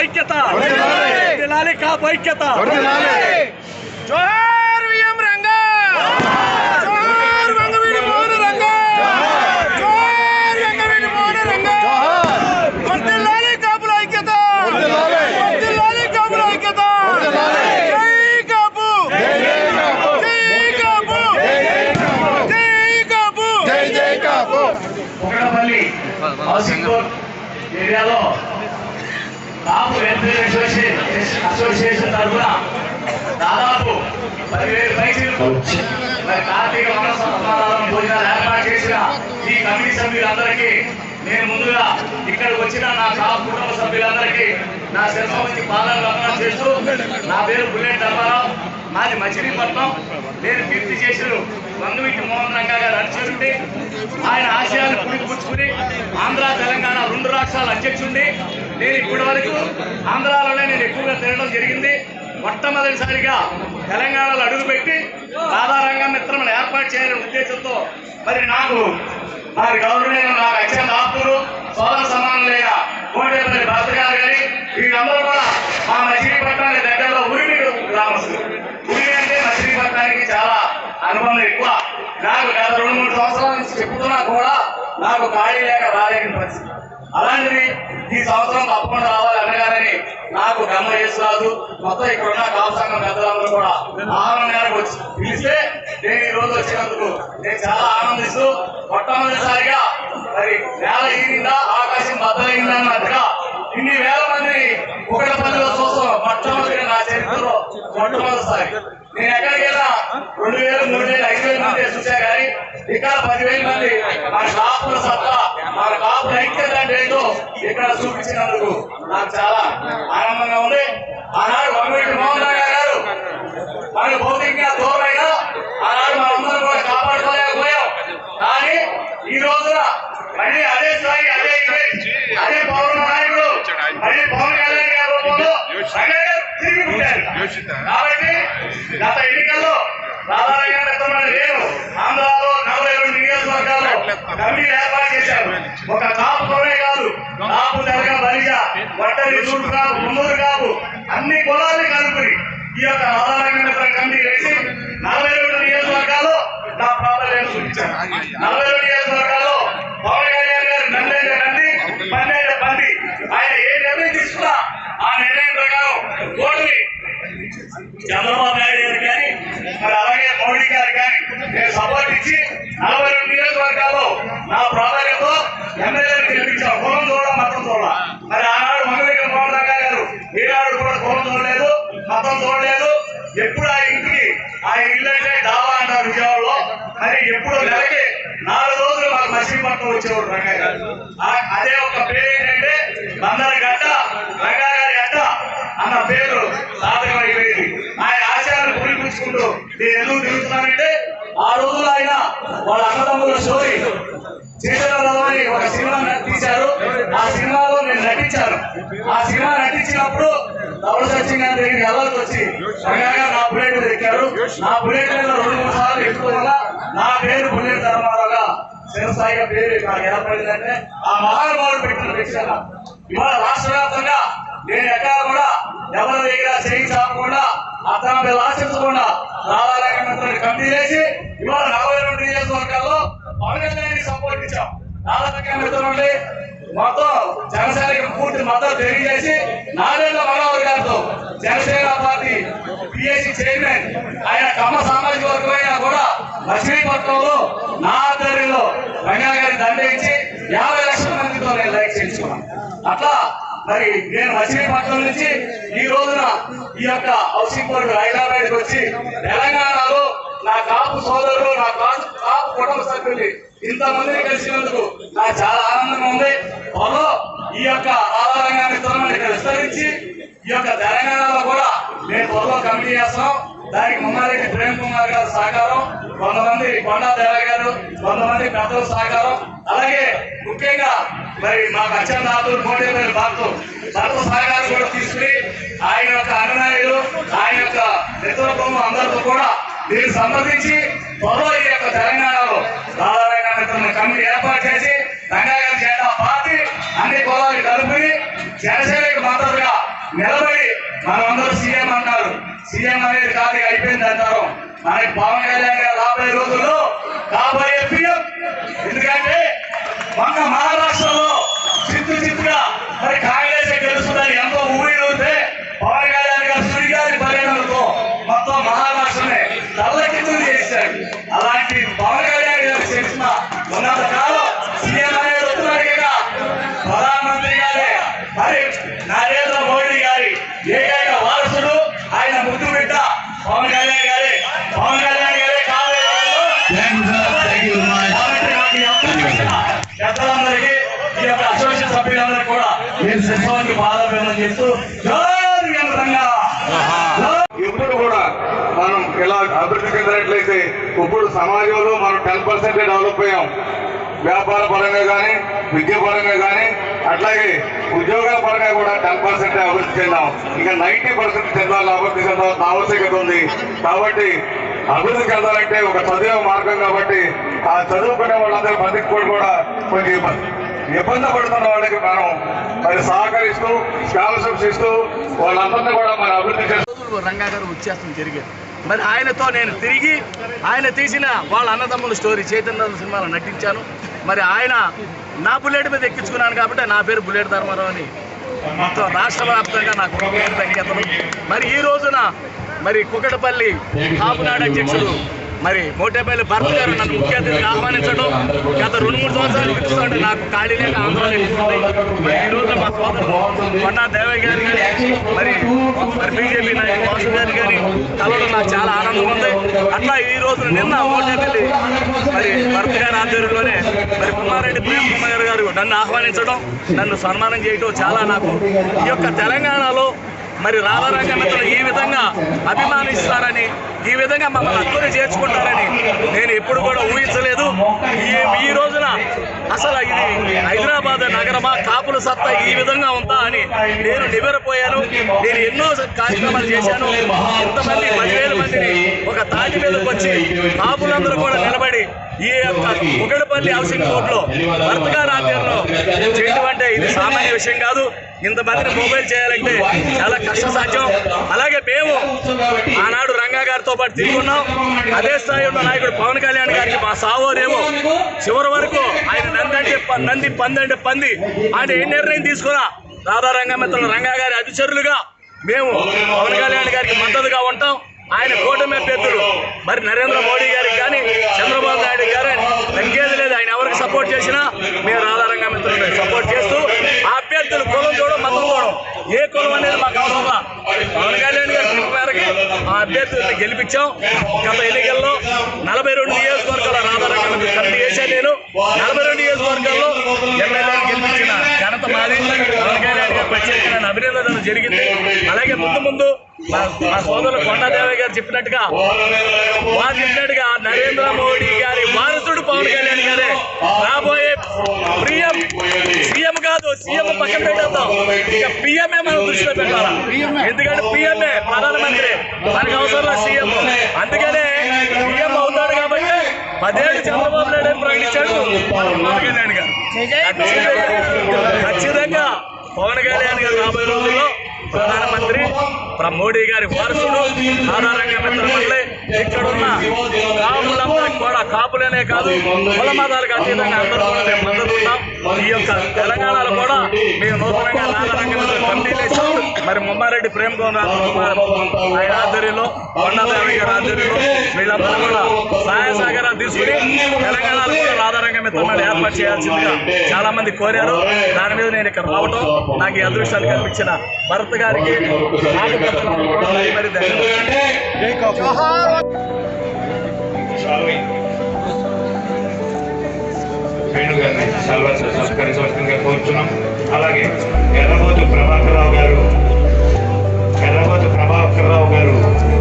ఐక్యత దిలాలి కాపు ఐక్యత దిలాలి కాపు ఐక్యత జోహార్ విఎం రంగా జోహార్ వంగవీడి మోహన రంగా జోహార్ వంగవీడి మోహన రంగా వర్ధిల్లాలి కాపుల ఐక్యత వర్ధిల్లాలి కాపుల ఐక్యత జై కాపు జై కాపు జై కాపు ఒకడపల్లి హౌసింగ్ బోర్డ్ ఏరియాలో కాపు వెల్ఫేర్ అసోసియేషన్ అసోసియేషన్ తరఫున దాదాపు పదివేలు పైసలు మరి కార్తీక వన సమాధానం భోజనాలు ఏర్పాటు చేసిన ఈ కమిటీ సభ్యులందరికీ నేను ముందుగా ఇక్కడికి వచ్చిన నా కాపు కుటుంబ సభ్యులందరికీ నా శిరస్సు పాలన పాదాలు వందనం చేస్తూ నా పేరు బుల్లెట్ ధర్మారావు. మాది మచిలీపట్నం. నేను కీర్తి చేసిన వంగవీటి మోహన్ రంగా గారు అధ్యక్షుడి ఆయన ఆశయాన్ని పుడిపుచ్చుకుని ఆంధ్ర తెలంగాణ రెండు రాష్ట్రాల అధ్యక్షుడిని నేను ఇప్పటి వరకు ఆంధ్రాలోనే నేను ఎక్కువగా తిరగడం జరిగింది. మొట్టమొదటిసారిగా తెలంగాణలో అడుగుపెట్టి సాధారణంగా మిత్రమని ఏర్పాటు చేయాలనే ఉద్దేశంతో మరి నాకు మరి గౌరవనీయులు నాకు అత్యంత ఆప్తులు సోదర సమానులైన కోటేపల్లి భర్త గారు కానీ వీళ్ళందరూ కూడా మా మచిలీపట్నానికి దగ్గరలో ఉరిమి గ్రామస్తులు ఉరిమి అంటే మచిలీపట్నానికి చాలా అనుభవం ఎక్కువ. నాకు గత రెండు మూడు సంవత్సరాల నుంచి చెప్తున్నా కూడా నాకు ఖాళీ లేక రాలేని పరిస్థితి. అలాంటిది ఈ సంవత్సరం తప్పకుండా రావాలి అనగానే నాకు గమ్మ రాదు మొత్తం ఇక్కడ ఉన్న కాపు సంఘం పెద్దలందరూ కూడా ఆహారం గారికి వచ్చి పిలిస్తే నేను ఈ రోజు వచ్చినందుకు నేను చాలా ఆనందిస్తూ మొట్టమొదటిసారిగా ఇక్కడ పదివేల మంది. మన కాపుల సత్తా మన కాపుల ఐక్యత అంటే ఏంటో ఇక్కడ చూపించినందుకు నాకు చాలా ఆనందంగా ఉంది. ఆనాడు వంగవీటి మోహన్ గారు మన భౌతికంగా దూరమైనా ఆనాడు మనందరం కూడా కాపాడుకోలేకపోయాం. కానీ ఈ రోజున మళ్ళీ అదే స్థాయి అదే అదే పౌర నాయకుడు మళ్ళీ పవన్ కళ్యాణ్ గారి రూపంలో తిరిగి పుట్టారు. కాబట్టి గత ఎన్నికల్లో రాధారంగా మిత్రమని నేను ఆంధ్రాలో నలభై రెండు ఏర్పాటు చేశారు. ఒక కాపు కాదు కాపు తెలగ బలిజ ఒట్టరి చూడు కాపు మున్నూరు కాపు అన్ని కులాల్ని కలుపుని ఈ యొక్క రాధారంగ కమిటీ వేసి నలభై రెండు నియోజకవర్గాల్లో నా ప్రాబల్యాన్ని చూపించాను నలభై రెండు నియోజకవర్గాల్లో ఇల్లు అంటే డాబా అంటారు విజయవాడలో. మరి ఎప్పుడు నెలకి నాలుగు రోజులు మాకు మసీపట్నం వచ్చేవాడు రంగయ్య గారు. అదే ఒక పేరు ఏంటంటే బందర గడ్డ రంగా గారి అన్న పేరు సాధకమైపోయింది. ఆయన ఆశయాలు పురిపించుకుంటూ నేను ఎందుకు తిరుగుతున్నానంటే ఆ రోజులు ఆయన వాళ్ళ అన్నదమ్ముల స్టోరీ. చేతులని ఒక సినిమా తీశారు ఆ సినిమాలో నేను నటించాను. ఆ సినిమా నటించినప్పుడు తమిళ సచిన్ గారి దగ్గరికి వెళ్ళాల్సి వచ్చి రంగా నా బుల్లెట్ మీద ఎక్కారు. నా బుల్లెట్ మీద రెండు మూడు సార్లు ఎక్కువ నా పేరు బుల్లెట్ ధర్మారావుగా చిరస్థాయిగా పేరు నాకు ఏర్పడిందంటే ఆ మహానుభావుడు పెట్టిన భిక్షణ ఇవాళ రాష్ట్ర వ్యాప్తంగా నేను ఎక్కడ కూడా ఎవరి దగ్గర చేయించకుండా అతను ఆశించకుండా రాధారంగ కమిటీ చేసి ఇవాళ నలభై రెండు నియోజకవర్గాల్లో పవన్ కళ్యాణ్ సపోర్ట్ ఇచ్చాం. రాధారంగ మిత్రులు మొత్తం జనసేనకి పూర్తి మద్దతు తెలియజేసి నారాయణ మనోహర్ గారితో జనసేన పార్టీ పిఎస్సి చైర్మన్ ఆయన కమ్మ సామాజిక వర్గం అయినా కూడా లక్ష్మీపట్నంలో నా ఆధ్వర్యంలో రంగా గారి దండించి యాభై లక్షల మందితో నేను లైక్ చేయించుకున్నాను అట్లా మరి నేను మచిలీపట్నం నుంచి ఈ రోజున ఈ యొక్క హౌసింగ్ బోర్డు హైదరాబాద్కి వచ్చి తెలంగాణలో నా కాపు సోదరులు నా కాపు కాపు కుటుంబ సభ్యులు ఇంతమందిని కలిసినందుకు నాకు చాలా ఆనందంగా ఉంది. త్వరలో ఈ యొక్క ఆధారంగా మిత్రులను ఇక్కడ విస్తరించి ఈ యొక్క తెలంగాణలో కూడా నేను త్వరలో కమిటీ చేస్తాం. దానికి ముమ్మారెడ్డి ప్రేమ్ కుమార్ గారు సహకారం కొంతమంది కొండా దేవ గారు కొంతమంది పెద్దల సహకారం అలాగే మరి మా బచ్చన్ బాబు మోటేపల్లి బాబు బాబు సహకారం కూడా తీసుకుని ఆయన యొక్క అనునాయులు ఆయన యొక్క నేతృత్వం అందరితో కూడా దీన్ని సంబంధించి త్వరలో ఈ యొక్క తెలంగాణలో రాధారాయణ కమిటీ ఏర్పాటు చేసి రంగాగారి చేత పార్టీ అన్ని పొలాలు కలుపుని జనసేనకు మద్దతుగా నిలబడి మనమందరూ సీఎం అంటారు సీఎం అనేది కాదు అయిపోయింది అంటారు. మనకి పవన్ కళ్యాణ్ గారు రాబోయే రోజుల్లో కాబోయే పిఎం ఎందుకంటే మన మహారాష్ట్రలో చిత్తు చిత్తుగా మరి కాంగ్రెస్ గెలుస్తుందని ఎంతో ఊరితే పవన్ కళ్యాణ్ గారు సుడిగాలి పర్యటనతో మొత్తం మహారాష్ట్రనే తల్లకిందులు చేశాడు అలాంటి పవన్ కళ్యాణ్ గారు చేసిన ఉన్నత కాలం సీఎం అనేది వస్తున్నారు కదా. ప్రధానమంత్రి గారే మరి నరేంద్ర మోడీ గారి ఏకైక వారసుడు ఆయన ముద్దు బిడ్డ పవన్ కళ్యాణ్ గారి. పవన్ పెద్దలందరికీ ఈ యొక్క అసోసియేషన్ సభ్యులందరికీ కూడా నేను శిశువానికి బాధాభివందనం చెప్తూ ఇప్పుడు కూడా మనం ఇలా అభివృద్ధి చెందినట్లయితే ఇప్పుడు సమాజంలో మనం టెన్ పర్సెంట్ డెవలప్ అయ్యాం. వ్యాపార పరంగా కానీ విద్య పరంగా కానీ అట్లాగే ఉద్యోగాల పరంగా కూడా టెన్ పర్సెంట్ అభివృద్ధి చెందాం. ఇంకా నైన్టీ పర్సెంట్ చెందాలని అభివృద్ధి చెందాల్సిన ఆవశ్యకత ఉంది. కాబట్టి అభివృద్ధి చెందాలంటే ఒక చదివే మార్గం కాబట్టి ఆ చదువుకునే వాళ్ళందరూ బతికి కూడా కొంచెం ఇబ్బంది పడుతున్న వాళ్ళకి మనం మరి సహకరిస్తూ స్కాలర్షిప్స్ ఇస్తూ వాళ్ళందరినీ కూడా మనం అభివృద్ధి చేస్తూ రంగా గారు వచ్చేస్తాం జరిగేది. మరి ఆయనతో నేను తిరిగి ఆయన తీసిన వాళ్ళ అన్నదమ్ముల స్టోరీ చైతన్య సినిమాలో నటించాను. మరి ఆయన నా బుల్లెట్ మీద ఎక్కించుకున్నాను కాబట్టి నా పేరు బుల్లెట్ ధర్మారావు అని మొత్తం రాష్ట్ర వ్యాప్తంగా నాకు పేరు మరి ఈ రోజున మరి కుకటపల్లి కాపునాడు అధ్యక్షుడు మరి మోటేపల్లి భర్త గారు నన్ను ముఖ్య అతిథిని ఆహ్వానించడం గత రెండు మూడు సంవత్సరాలు పిలుస్తుంటే నాకు ఖాళీ లేక ఆందోళన మరి ఈ రోజు మా సోదరుడు కొండా దేవయ్య గారి కానీ మరి మరి బీజేపీ నాయకు వాసు గారి కానీ కలవడం నాకు చాలా ఆనందం ఉంది. అట్లా ఈ రోజు నిన్న మోటేపల్లి మరి భర్త గారి ఆధ్వర్యంలోనే మరి కుమారెడ్డి ప్రేమ కుమార్ గారు నన్ను ఆహ్వానించడం నన్ను సన్మానం చేయడం చాలా నాకు ఈ యొక్క తెలంగాణ మరి రాధారంగన్నతను ఈ విధంగా అభిమానిస్తారని ఈ విధంగా మమ్మల్ని హక్కుని చేర్చుకుంటారని నేను ఎప్పుడు కూడా ఊహించలేదు. ఈ ఈ రోజున అసలు ఇది హైదరాబాద్ నగరమా కాపుల సత్తా ఈ విధంగా ఉందా అని నేను నివ్వెరపోయాను. నేను ఎన్నో కార్యక్రమాలు చేశాను. ఇంతమంది పదివేల మందిని ఒక తాటి మీదకి వచ్చి కాపులందరూ కూడా నిలబడి ఈ యొక్క కుగడపల్లి హౌసింగ్ కోర్టులో భర్తగా రాజ్యంలో చేయడం అంటే ఇది సామాన్య విషయం కాదు. ఇంతమందిని మొబైల్ చేయాలంటే చాలా కష్ట సాధ్యం అలాగే మేము ఆనాడు రంగా గారితో పాటు తిరుగున్నాం అదే స్థాయిలో నాయకుడు పవన్ కళ్యాణ్ గారికి మా సావోరేమో చివరి వరకు ఆయన నంది అంటే ప- నంది పంది అంటే పంది. ఆయన ఏ నిర్ణయం తీసుకురా రాధా రంగమిత్రులు రంగా గారి అనుచరులుగా మేము పవన్ కళ్యాణ్ గారికి మద్దతుగా ఉంటాం. ఆయన కూటమి అభ్యర్థులు. మరి నరేంద్ర మోడీ గారికి కానీ చంద్రబాబు నాయుడు గారు తగ్గేది లేదు. ఆయన ఎవరికి సపోర్ట్ చేసినా మేము రాధారంగా మిత్రులు సపోర్ట్ చేస్తూ ఆ అభ్యర్థులు కులం చూడడం మతం చూడడం. ఏ కులం అనేది మాకు అవసరం పవన్ కళ్యాణ్ గారి మేరకి ఆ అభ్యర్థులను గెలిపించాం. గత ఎన్నికల్లో నలభై రెండు నియోజకవర్గాల రాధారంగా మిత్రులు కమిటీ చేశాను నేను నలభై రెండు నియోజకవర్గాల్లో ఎమ్మెల్యేలు గెలిపించిన ఘనత మాది గారు అభినందనలు జరిగింది. అలాగే ముందు ముందు మా సోదరులు కొండాదేవి గారు చెప్పినట్టుగా వారు చెప్పినట్టుగా నరేంద్ర మోడీ గారి వారసుడు పవన్ కళ్యాణ్ గారే. రాబోయే ప్రియం సీఎం కాదు సీఎం పక్కన పెట్టేద్దాం. ఇక పిఎంఏ మనం దృష్టిలో పెట్టాలా? ఎందుకంటే పిఎంఏ ప్రధానమంత్రి. మనకి అవసరం సీఎం. అందుకనే సీఎం అవుతాడు కాబట్టి పదేళ్ళు చంద్రబాబు నాయుడు ప్రకటించాడు? పవన్ కళ్యాణ్ గారు. ఖచ్చితంగా- పవన్ కళ్యాణ్ గారు రాబోయే రోజుల్లో ప్రధానమంత్రి మోడీ గారి వారసుడు ఆధారంగా మిత్రమల్లే ఇక్కడ ఉన్న కాపులందరికీ కూడా కాపులనే కాదు కుల మతాలకు అతీతంగా అందరూ కూడా మేము మద్దతు ఉన్నాం ఈ యొక్క తెలంగాణలో కూడా మేము నూతనంగా ఆధారంగా కమిటీలు మరి రెడ్డి ప్రేమ్ కుమార్ కుమార్. ఆయన ఆధ్వర్యంలో కొండదేవి గారి ఆధ్వర్యంలో వీళ్ళందరూ కూడా సహాయ సహకారాలు తీసుకుని తెలంగాణ ఆధారంగా రాధారంగ మిత్రమని ఏర్పాటు చేయాల్సిందిగా చాలా మంది కోరారు. దాని మీద నేను ఇక్కడ రావడం నాకు ఈ అదృష్టాన్ని కల్పించిన భరత్ గారికి నాకు పత్రులకు వేణు గారిని సల్వార్ సత్కరించవలసిందిగా కోరుతున్నాం అలాగే ఎర్రబోతు ప్రభాకరరావు గారు ఎర్రబోతు ప్రభాకరరావు గారు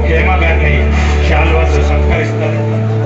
హేమ గారిని శాల్వాస్ సత్కరిస్తారు